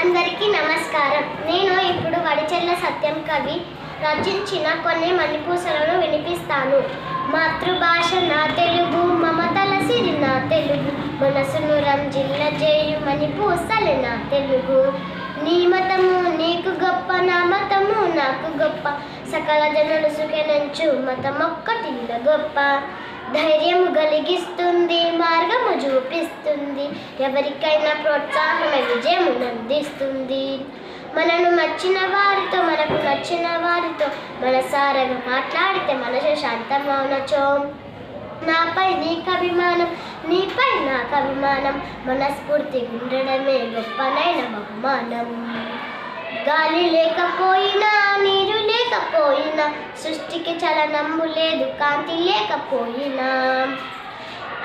అందరికీ నమస్కారం. నేను ఇప్పుడు వడిచెల్ల సత్యం కవి రచించిన కొన్ని మణిపూసలను వినిపిస్తాను. మాతృభాష నా తెలుగు మమతల సిరి నా తెలుగు. మనసును రంజిల్ల చేయు మణిపూసలు నా తెలుగు. నీ మతము నీకు గొప్ప నా మతము నాకు గొప్ప. సకల జనులు సుఖనంచు మతమొక్కటి గొప్ప. ధైర్యము కలిగిస్తుంది చూపిస్తుంది ఎవరికైనా ప్రోత్సాహమే విజయం అందిస్తుంది మనను నచ్చిన వారితో మనకు నచ్చిన వారితో మనసారగా మాట్లాడితే మనసు శాంతమౌనచో. నాపై నీకు అభిమానం నీపై నాకు అభిమానం మనస్ఫూర్తి ఉండడమే గొప్పనైన బహుమానం. గాలి లేకపోయినా నీరు లేకపోయినా సృష్టికి చలనము లేదు కాంతి లేకపోయినా.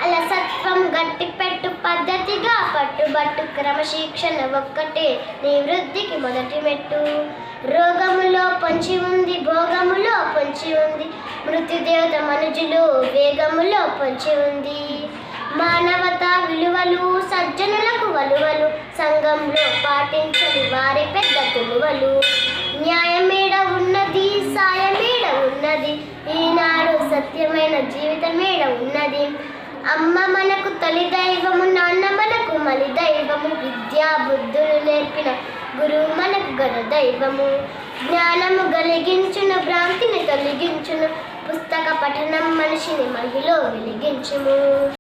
అలసత్వం గట్టి బట్టు క్రమశిక్షణ ఒక్కటే నీ వృద్ధికి మొదటి మెట్టు. రోగములో పొంచి ఉంది భోగములో పొంచి ఉంది. మృత్యుదేవత మనుజులు వేగములో పొంచి ఉంది. మానవత విలువలు సజ్జనులకు వలువలు సంఘంలో పాటించని వారి పెద్ద తులువలు. న్యాయమేడ ఉన్నది సాయమేడ ఉన్నది. ఈనాడు సత్యమైన జీవితమేడ ఉన్నది. అమ్మ మనకు తల్లి దైవము నాన్న మనకు మలి దైవము విద్యా బుద్ధులు నేర్పిన గురువు మనకు గల దైవము. జ్ఞానము కలిగించును భ్రాంతిని తొలగించును పుస్తక పఠనం మనిషిని మహిలో వెలిగించుము.